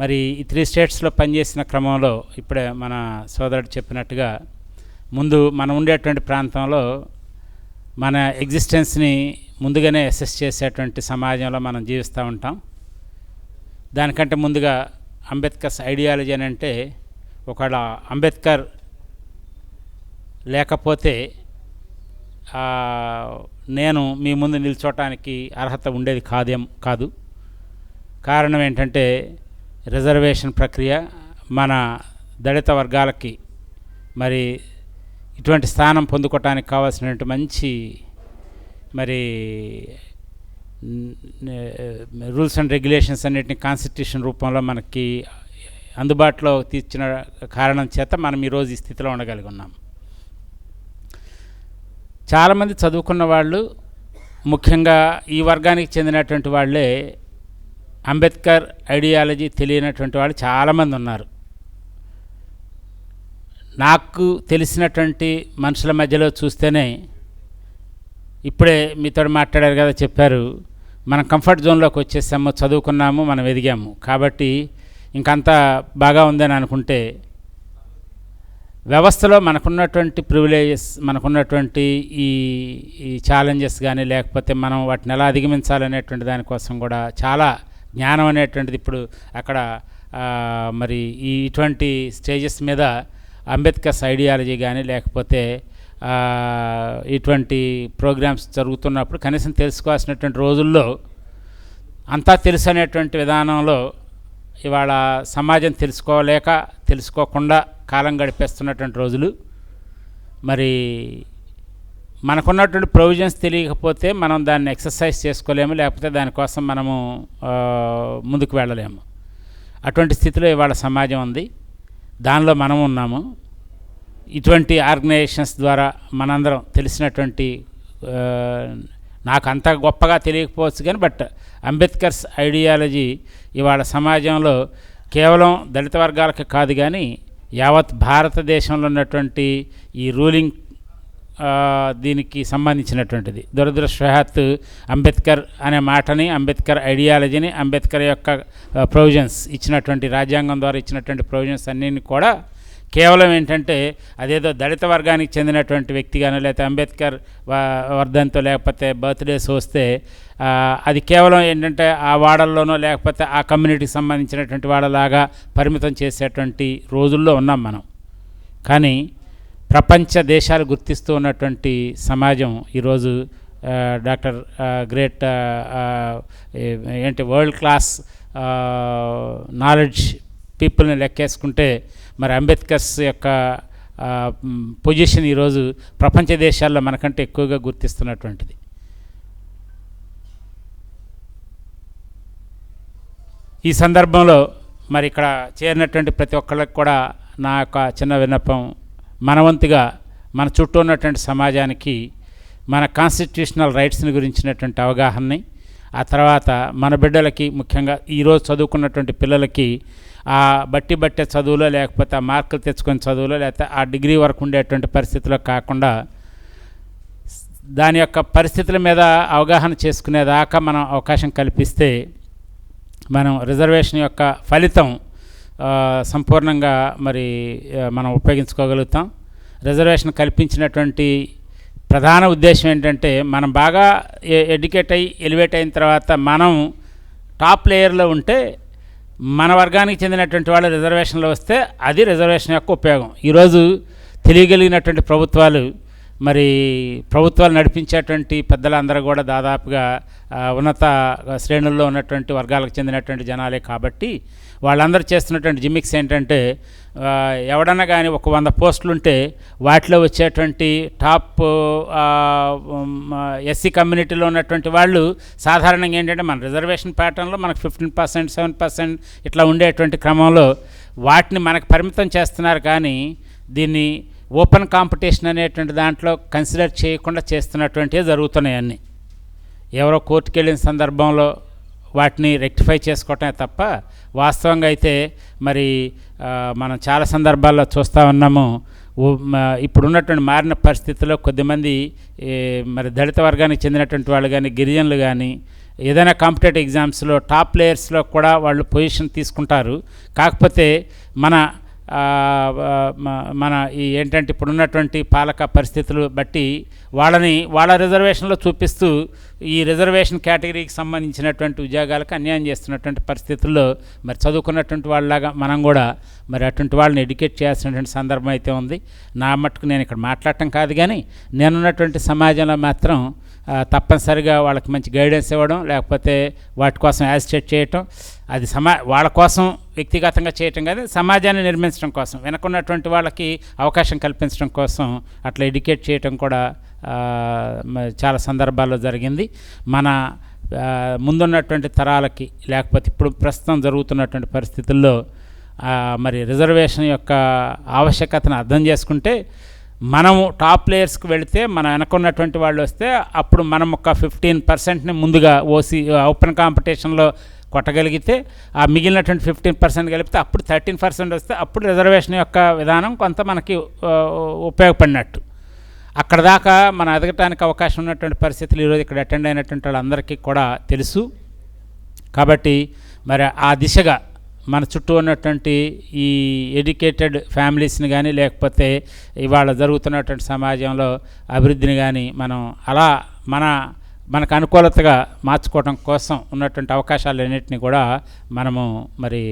మరి ఈ త్రీ స్టేట్స్లో పనిచేసిన క్రమంలో ఇప్పుడే మన సోదరుడు చెప్పినట్టుగా ముందు మనం ఉండేటువంటి ప్రాంతంలో మన ఎగ్జిస్టెన్స్ని ముందుగానే అసెస్ చేసేటువంటి సమాజంలో మనం జీవిస్తూ ఉంటాం. దానికంటే ముందుగా అంబేద్కర్స్ ఐడియాలజీ అని అంటే ఒకవేళ అంబేద్కర్ లేకపోతే నేను మీ ముందు నిల్చోటానికి అర్హత ఉండేది కాదేం కాదు. కారణం ఏంటంటే రిజర్వేషన్ ప్రక్రియ మన దళిత వర్గాలకి మరి ఇటువంటి స్థానం పొందుకోవటానికి కావాల్సినటువంటి మంచి మరి రూల్స్ అండ్ రెగ్యులేషన్స్ అన్నిటిని కాన్స్టిట్యూషన్ రూపంలో మనకి అందుబాటులో తీర్చిన కారణం చేత మనం ఈరోజు ఈ స్థితిలో ఉండగలిగి ఉన్నాం చాలామంది చదువుకున్న వాళ్ళు ముఖ్యంగా ఈ వర్గానికి చెందినటువంటి వాళ్ళే అంబేద్కర్ ఐడియాలజీ తెలియనటువంటి వాళ్ళు చాలామంది ఉన్నారు. నాకు తెలిసినటువంటి మనుషుల మధ్యలో చూస్తేనే ఇప్పుడే మీతో మాట్లాడారు కదా చెప్పారు మనం కంఫర్ట్ జోన్లోకి వచ్చేసాము చదువుకున్నాము మనం ఎదిగాము. కాబట్టి ఇంకంతా బాగా ఉందని అనుకుంటే వ్యవస్థలో మనకున్నటువంటి ప్రివిలేజెస్ మనకున్నటువంటి ఈ ఈ ఛాలెంజెస్ కానీ లేకపోతే మనం వాటిని ఎలా అధిగమించాలనేటువంటి దానికోసం కూడా చాలా జ్ఞానం అనేటువంటిది ఇప్పుడు అక్కడ మరి ఈ ఇటువంటి స్టేజెస్ మీద అంబేద్కర్స్ ఐడియాలజీ కానీ లేకపోతే ఇటువంటి ప్రోగ్రామ్స్ జరుగుతున్నప్పుడు కనీసం తెలుసుకోవాల్సినటువంటి రోజుల్లో అంతా తెలుసు అనేటువంటి విధానంలో ఇవాళ సమాజం తెలుసుకోలేక తెలుసుకోకుండా కాలం గడిపేస్తున్నటువంటి రోజులు. మరి మనకున్నటువంటి ప్రొవిజన్స్ తెలియకపోతే మనం దాన్ని ఎక్సర్సైజ్ చేసుకోలేము లేకపోతే దానికోసం మనము ముందుకు వెళ్ళలేము. అటువంటి స్థితిలో ఇవాళ సమాజం ఉంది. దానిలో మనం ఉన్నాము. ఇటువంటి ఆర్గనైజేషన్స్ ద్వారా మనందరం తెలిసినటువంటి నాకు అంత గొప్పగా తెలియకపోవచ్చు కానీ బట్ అంబేద్కర్స్ ఐడియాలజీ ఇవాళ సమాజంలో కేవలం దళిత వర్గాలకి కాదు కానీ యావత్ భారతదేశంలో ఉన్నటువంటి ఈ రూలింగ్ దీనికి సంబంధించినటువంటిది. దురదృష్టవశాత్తు అంబేద్కర్ అనే మాటని అంబేద్కర్ ఐడియాలజీని అంబేద్కర్ యొక్క ప్రొవిజన్స్ ఇచ్చినటువంటి రాజ్యాంగం ద్వారా ఇచ్చినటువంటి ప్రొవిజన్స్ అన్నిని కూడా కేవలం ఏంటంటే అదేదో దళిత వర్గానికి చెందినటువంటి వ్యక్తిగానో లేకపోతే అంబేద్కర్ వర్ధంతో లేకపోతే బర్త్డేస్ వస్తే అది కేవలం ఏంటంటే ఆ వాడల్లోనో లేకపోతే ఆ కమ్యూనిటీకి సంబంధించినటువంటి వాడలాగా పరిమితం చేసేటువంటి రోజుల్లో ఉన్నాం మనం. కానీ ప్రపంచ దేశాలు గుర్తిస్తూ ఉన్నటువంటి సమాజం ఈరోజు డాక్టర్ గ్రేట్ ఏంటి వరల్డ్ క్లాస్ నాలెడ్జ్ పీపుల్ని లెక్కేసుకుంటే మరి అంబేద్కర్స్ యొక్క పొజిషన్ ఈరోజు ప్రపంచ దేశాల్లో మనకంటే ఎక్కువగా గుర్తిస్తున్నటువంటిది. ఈ సందర్భంలో మరి ఇక్కడ చేరినటువంటి ప్రతి ఒక్కళ్ళకి కూడా నా యొక్క చిన్న విన్నపం మనవంతుగా మన చుట్టూ ఉన్నటువంటి సమాజానికి మన కాన్స్టిట్యూషనల్ రైట్స్ని గురించినటువంటి అవగాహనని ఆ తర్వాత మన బిడ్డలకి ముఖ్యంగా ఈరోజు చదువుకున్నటువంటి పిల్లలకి ఆ బట్టి బట్టే చదువులో లేకపోతే ఆ మార్కులు తెచ్చుకొని చదువులో లేకపోతే ఆ డిగ్రీ వరకు ఉండేటువంటి పరిస్థితిలో కాకుండా దాని యొక్క పరిస్థితుల మీద అవగాహన చేసుకునేదాకా మనం అవకాశం కల్పిస్తే మనం రిజర్వేషన్ యొక్క ఫలితం సంపూర్ణంగా మరి మనం ఉపయోగించుకోగలుగుతాం. రిజర్వేషన్ కల్పించినటువంటి ప్రధాన ఉద్దేశం ఏంటంటే మనం బాగా ఎడ్యుకేట్ అయ్యి ఎలివేట్ అయిన తర్వాత మనం టాప్ లేయర్లో ఉంటే మన వర్గానికి చెందినటువంటి వాళ్ళు రిజర్వేషన్లో వస్తే అది రిజర్వేషన్ యొక్క ఉపయోగం. ఈరోజు తెలియగలిగినటువంటి ప్రభుత్వాలు మరి ప్రభుత్వాలు నడిపించేటువంటి పెద్దలందరూ కూడా దాదాపుగా ఉన్నత శ్రేణుల్లో ఉన్నటువంటి వర్గాలకు చెందినటువంటి జనాలే కాబట్టి వాళ్ళందరూ చేస్తున్నటువంటి జిమ్మిక్స్ ఏంటంటే ఎవడన్నా కానీ ఒక వంద పోస్టులు ఉంటే వాటిలో వచ్చేటువంటి టాప్ ఎస్సీ కమ్యూనిటీలో ఉన్నటువంటి వాళ్ళు సాధారణంగా ఏంటంటే మన రిజర్వేషన్ ప్యాటర్న్లో మనకు ఫిఫ్టీన్ పర్సెంట్ సెవెన్ పర్సెంట్ ఇట్లా ఉండేటువంటి క్రమంలో వాటిని మనకు పరిమితం చేస్తున్నారు కానీ దీన్ని ఓపెన్ కాంపిటీషన్ అనేటువంటి దాంట్లో కన్సిడర్ చేయకుండా చేస్తున్నటువంటివి జరుగుతున్నాయి అన్నీ. ఎవరో కోర్టుకెళ్ళిన సందర్భంలో వాటిని రెక్టిఫై చేసుకోవటమే తప్ప వాస్తవంగా అయితే మరి మనం చాలా సందర్భాల్లో చూస్తూ ఉన్నాము ఇప్పుడున్నటువంటి మారిన పరిస్థితుల్లో కొద్దిమంది మరి దళిత వర్గానికి చెందినటువంటి వాళ్ళు కానీ గిరిజనులు కానీ ఏదైనా కాంపిటేటివ్ ఎగ్జామ్స్లో టాప్ ప్లేయర్స్లో కూడా వాళ్ళు పొజిషన్ తీసుకుంటారు. కాకపోతే మన మన ఈ ఏంటంటే ఇప్పుడున్నటువంటి పాలక పరిస్థితులు బట్టి వాళ్ళని వాళ్ళ రిజర్వేషన్లో చూపిస్తూ ఈ రిజర్వేషన్ కేటగిరీకి సంబంధించినటువంటి ఉద్యోగాలకు అన్యాయం చేస్తున్నటువంటి పరిస్థితుల్లో మరి చదువుకున్నటువంటి వాళ్ళలాగా మనం కూడా మరి అటువంటి వాళ్ళని ఎడ్యుకేట్ చేయాల్సినటువంటి సందర్భం అయితే ఉంది. నా మట్టుకు నేను ఇక్కడ మాట్లాడటం కాదు కానీ నేనున్నటువంటి సమాజంలో మాత్రం తప్పనిసరిగా వాళ్ళకి మంచి గైడెన్స్ ఇవ్వడం లేకపోతే వాటి కోసం యాజిటేట్ చేయటం అది సమా వాళ్ళ కోసం వ్యక్తిగతంగా చేయటం కాదు సమాజాన్ని నిర్మించడం కోసం వెనకున్నటువంటి వాళ్ళకి అవకాశం కల్పించడం కోసం అట్లా ఎడ్యుకేట్ చేయటం కూడా చాలా సందర్భాల్లో జరిగింది. మన ముందున్నటువంటి తరాలకి లేకపోతే ఇప్పుడు ప్రస్తుతం జరుగుతున్నటువంటి పరిస్థితుల్లో మరి రిజర్వేషన్ యొక్క ఆవశ్యకతను అర్థం చేసుకుంటే మనము టాప్ ప్లేయర్స్కి వెళితే మనం వెనకున్నటువంటి వాళ్ళు వస్తే అప్పుడు మనం ఒక ఫిఫ్టీన్ పర్సెంట్ని ముందుగా ఓసీ ఓపెన్ కాంపిటీషన్లో కొట్టగలిగితే ఆ మిగిలినటువంటి ఫిఫ్టీన్ పర్సెంట్ కలిపితే అప్పుడు థర్టీన్ పర్సెంట్ వస్తే అప్పుడు రిజర్వేషన్ యొక్క విధానం కొంత మనకి ఉపయోగపడినట్టు. అక్కడ దాకా మనం ఎదగటానికి అవకాశం ఉన్నటువంటి పరిస్థితులు ఈరోజు ఇక్కడ అటెండ్ అయినటువంటి వాళ్ళందరికీ కూడా తెలుసు. కాబట్టి మరి ఆ దిశగా మన చుట్టూ ఉన్నటువంటి ఈ ఎడ్యుకేటెడ్ ఫ్యామిలీస్ని కానీ లేకపోతే ఇవాళ జరుగుతున్నటువంటి సమాజంలో అభివృద్ధిని కానీ మనం అలా మన మనకు అనుకూలతగా మార్చుకోవడం కోసం ఉన్నటువంటి అవకాశాలన్నింటినీ కూడా మనము మరి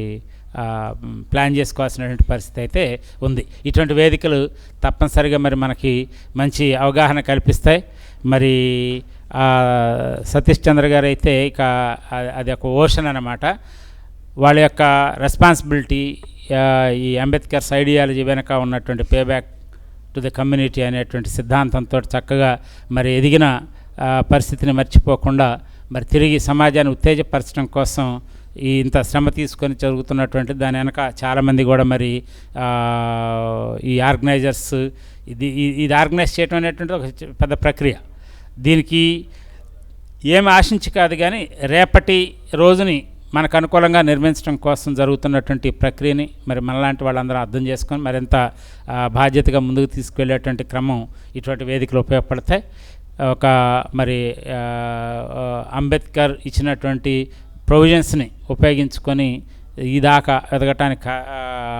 ప్లాన్ చేసుకోవాల్సినటువంటి పరిస్థితి అయితే ఉంది. ఇటువంటి వేదికలు తప్పనిసరిగా మరి మనకి మంచి అవగాహన కల్పిస్తాయి. మరి సతీష్ చంద్ర గారు అయితే ఇక అది ఒక ఓషన్ అన్నమాట. వాళ్ళ యొక్క రెస్పాన్సిబిలిటీ ఈ అంబేద్కర్స్ ఐడియాలజీ వెనక ఉన్నటువంటి పేబ్యాక్ టు ద కమ్యూనిటీ అనేటువంటి సిద్ధాంతంతో చక్కగా మరి ఎదిగిన పరిస్థితిని మర్చిపోకుండా మరి తిరిగి సమాజాన్ని ఉత్తేజపరచడం కోసం ఈ ఇంత శ్రమ తీసుకొని జరుగుతున్నటువంటి దాని వెనక చాలామంది కూడా మరి ఈ ఆర్గనైజర్స్ ఇది ఇది ఆర్గనైజ్ చేయడం అనేటువంటి ఒక పెద్ద ప్రక్రియ. దీనికి ఏమి ఆశించి కాదు కానీ రేపటి రోజుని మనకు అనుకూలంగా నిర్మించడం కోసం జరుగుతున్నటువంటి ప్రక్రియని మరి మనలాంటి వాళ్ళందరూ అర్థం చేసుకొని మరింత బాధ్యతగా ముందుకు తీసుకువెళ్ళేటువంటి క్రమం ఇటువంటి వేదికలు ఉపయోగపడతాయి. ఒక మరి అంబేద్కర్ ఇచ్చినటువంటి ప్రొవిజన్స్ని ఉపయోగించుకొని ఈ దాకా ఎదగటానికి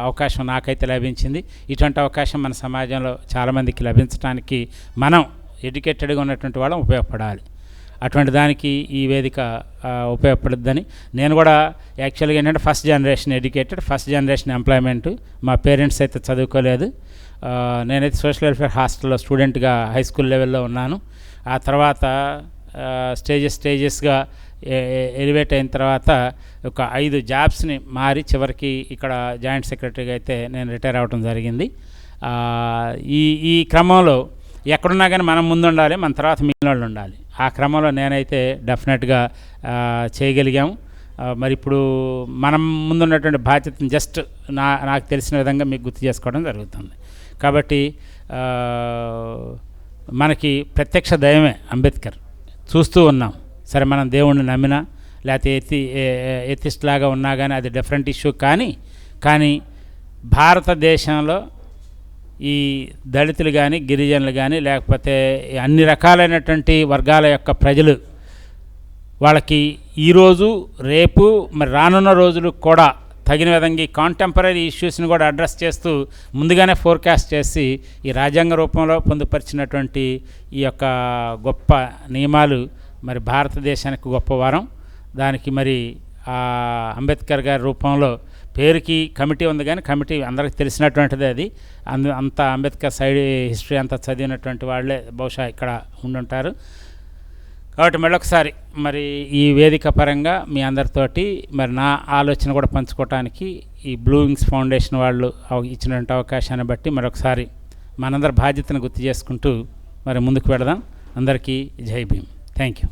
అవకాశం నాకైతే లభించింది. ఇటువంటి అవకాశం మన సమాజంలో చాలామందికి లభించడానికి మనం ఎడ్యుకేటెడ్గా ఉన్నటువంటి వాళ్ళం ఉపయోగపడాలి. అటువంటి దానికి ఈ వేదిక ఉపయోగపడుద్దని. నేను కూడా యాక్చువల్గా ఏంటంటే first generation educated first generation employment. మా పేరెంట్స్ అయితే చదువుకోలేదు. నేనైతే సోషల్ వెల్ఫేర్ హాస్టల్లో స్టూడెంట్గా హై స్కూల్ లెవెల్లో ఉన్నాను. ఆ తర్వాత స్టేజెస్ స్టేజెస్గా ఎలివేట్ అయిన తర్వాత ఒక ఐదు జాబ్స్ని మారి చివరికి ఇక్కడ జాయింట్ సెక్రటరీగా అయితే నేను రిటైర్ అవ్వడం జరిగింది. ఈ ఈ క్రమంలో ఎక్కడున్నా కానీ మనం ముందు ఉండాలి మన తర్వాత మిగిలిన వాళ్ళు ఉండాలి. ఆ క్రమంలో నేనైతే డెఫినెట్గా చేయగలిగాము. మరి ఇప్పుడు మనం ముందున్నటువంటి బాధ్యతను జస్ట్ నా నాకు తెలిసిన విధంగా మీకు గుర్తు చేసుకోవడం జరుగుతుంది. కాబట్టి మనకి ప్రత్యక్ష దయమే అంబేద్కర్. చూస్తూ ఉన్నాం. సరే మనం దేవుణ్ణి నమ్మినా లేకపోతే ఎత్తి ఎథిస్ట్ లాగా ఉన్నా కానీ అది డిఫరెంట్ ఇష్యూ కానీ కానీ భారతదేశంలో ఈ దళితులు కానీ గిరిజనులు కానీ లేకపోతే అన్ని రకాలైనటువంటి వర్గాల యొక్క ప్రజలు వాళ్ళకి ఈరోజు రేపు మరి రానున్న రోజులు కూడా తగిన విధంగా ఈ కాంటెంపరీ ఇష్యూస్ని కూడా అడ్రస్ చేస్తూ ముందుగానే ఫోర్కాస్ట్ చేసి ఈ రాజ్యాంగ రూపంలో పొందుపరిచినటువంటి ఈ యొక్క గొప్ప నియమాలు మరి భారతదేశానికి గొప్ప వరం. దానికి మరి అంబేద్కర్ గారి రూపంలో పేరుకి కమిటీ ఉంది కానీ కమిటీ అందరికి తెలిసినటువంటిది అది. అందు అంత అంబేద్కర్ సైడ్ హిస్టరీ అంతా చదివినటువంటి వాళ్ళే బహుశా ఇక్కడ ఉండుంటారు. కాబట్టి మళ్ళొకసారి మరి ఈ వేదిక పరంగా మీ అందరితోటి మరి నా ఆలోచన కూడా పంచుకోవటానికి ఈ బ్లూ వింగ్స్ ఫౌండేషన్ వాళ్ళు ఇచ్చినటువంటి అవకాశాన్ని బట్టి మరొకసారి మనందరి బాధ్యతను గుర్తు చేసుకుంటూ మరి ముందుకు వెళదాం. అందరికీ జై భీమ్. Thank you